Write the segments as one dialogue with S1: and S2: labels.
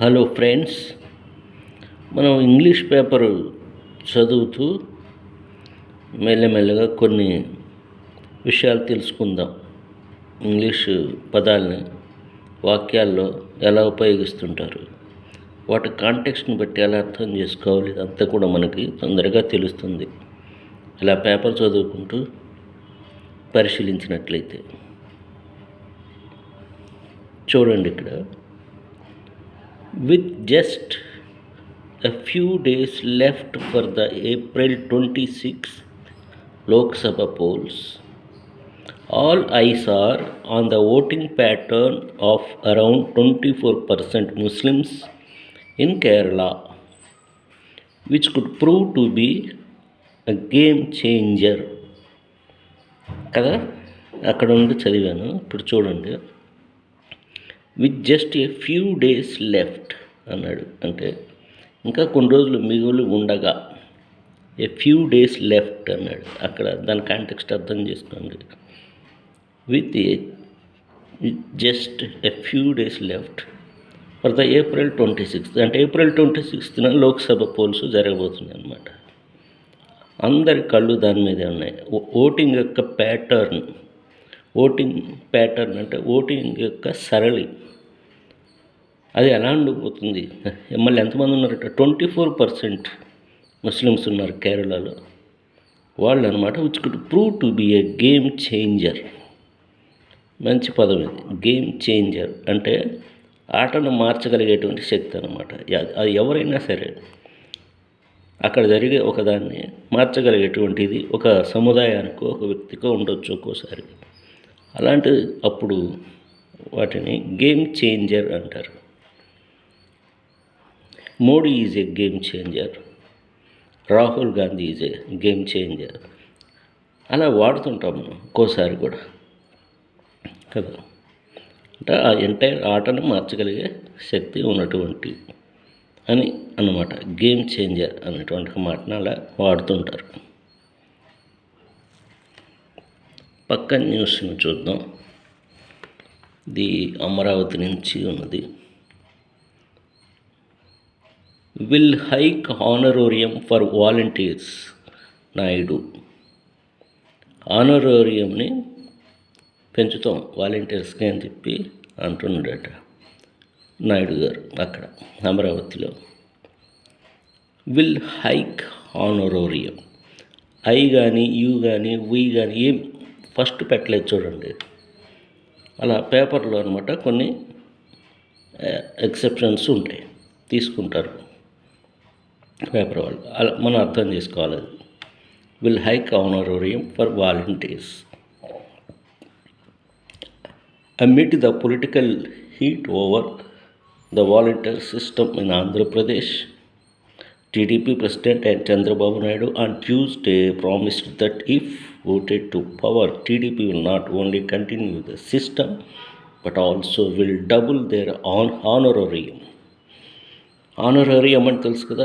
S1: Hello friends మనం English paper చదువుతూ మెల్లమెల్లగా కొన్ని విషయాలు తెలుసుకుందాం. ఇంగ్లీష్ పదాలని వాక్యాల్లో ఎలా ఉపయోగిస్తుంటారు వాటి కాంటెక్స్ట్ని బట్టి ఎలా అర్థం చేసుకోవాలి అంతా కూడా మనకి తొందరగా తెలుస్తుంది. ఇలా పేపర్ చదువుకుంటూ పరిశీలించినట్లయితే. చూడండి ఇక్కడ. With just a few days left for the April twenty six Lok Sabha polls all eyes are on the voting pattern of around twenty four percent Muslims in Kerala which could prove to be a game changer కదా? అక్కడ ఉండి చదివాను. ఇప్పుడు చూడండి. With just a few days left అన్నాడు. అంటే ఇంకా కొన్ని రోజులు మిగులు ఉండగా ఏ ఫ్యూ డేస్ లెఫ్ట్ అన్నాడు. అక్కడ దాని కాంటెక్స్ట్ అర్థం చేసుకోండి. With a with just a few days left for the April twenty sixth అంటే ఏప్రిల్ ట్వంటీ సిక్స్త్న లోక్సభ పోల్స్ జరగబోతున్నాయి అన్నమాట. అందరి కళ్ళు దాని మీదే ఉన్నాయి. ఓ- ఓటింగ్ యొక్క ప్యాటర్న్ ఓటింగ్ ప్యాటర్న్ అంటే ఓటింగ్ యొక్క సరళి. అది ఎలా ఉండిపోతుంది? మళ్ళీ ఎంతమంది ఉన్నారట? ట్వంటీ ఫోర్ పర్సెంట్ ముస్లిమ్స్ ఉన్నారు కేరళలో. వాళ్ళు అనమాట which could prove to be a game changer. మంచి పదం ఇది. గేమ్ చేంజర్ అంటే ఆటను మార్చగలిగేటువంటి శక్తి అనమాట అది ఎవరైనా సరే అక్కడ జరిగే ఒకదాన్ని మార్చగలిగేటువంటిది ఒక సముదాయానికో ఒక వ్యక్తికో ఉండొచ్చు ఒక్కోసారి. అలాంటి అప్పుడు వాటిని గేమ్ చేంజర్ అంటారు. Modi is a game changer. Rahul Gandhi is a game changer. అలా వాడుతుంటాము ఒక్కోసారి కూడా. కదా? అంటే ఆ ఎంటైర్ ఆటను మార్చగలిగే శక్తి ఉన్నటువంటి అని అన్నమాట. గేమ్ చేంజర్ అనేటువంటి మాటను అలా వాడుతుంటారు. పక్క న్యూస్ని చూద్దాం. ఇది అమరావతి నుంచి ఉన్నది. Will hike honorarium for volunteers Naidu. ఆనరోరియంని పెంచుతాం వాలంటీర్స్కి అని చెప్పి అంటున్నాడట నాయుడు గారు అక్కడ అమరావతిలో. Will hike honorarium. ఐ కానీ యూ కానీ వీ కానీ ఏం ఫస్ట్ పెట్టలేదు చూడండి. అలా పేపర్లో అనమాట కొన్ని ఎక్సెప్షన్స్ ఉంటాయి. తీసుకుంటారు పేపర్ వాళ్ళు. అలా మనం అర్థం చేసుకోవాలి అది. Will hike honorarium for volunteers amid the political heat over the volunteer system in Andhra Pradesh TDP President and Chandrababu Naidu on Tuesday promised that if voted to power, TDP will not only continue the system but also will double their hon- honorarium. Honorarium అని తెలుసు కదా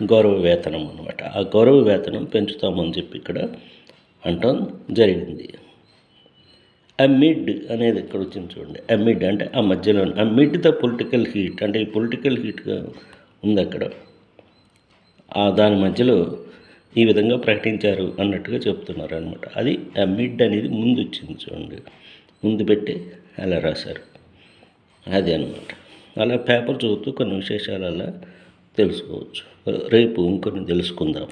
S1: గౌరవ వేతనం అనమాట ఆ గౌరవ వేతనం పెంచుతామని చెప్పి ఇక్కడ అంటం జరిగింది అమిడ్ అనేది ఇక్కడ వచ్చింది చూడండి అమిడ్ అంటే ఆ మధ్యలో అమిడ్ ద పొలిటికల్ హీట్ అంటే ఈ పొలిటికల్ హీట్గా ఉంది అక్కడ ఆ దాని మధ్యలో ఈ విధంగా ప్రకటించారు అన్నట్టుగా చెప్తున్నారు అనమాట అది ఆ మిడ్ అనేది ముందు వచ్చింది చూడండి. ముందు పెట్టి అలా రాశారు. అది అనమాట అలా పేపర్ చదువుతూ కొన్ని విశేషాలు అలా తెలుసుకోవచ్చు. రేపు ఇంకొన్ని తెలుసుకుందాం.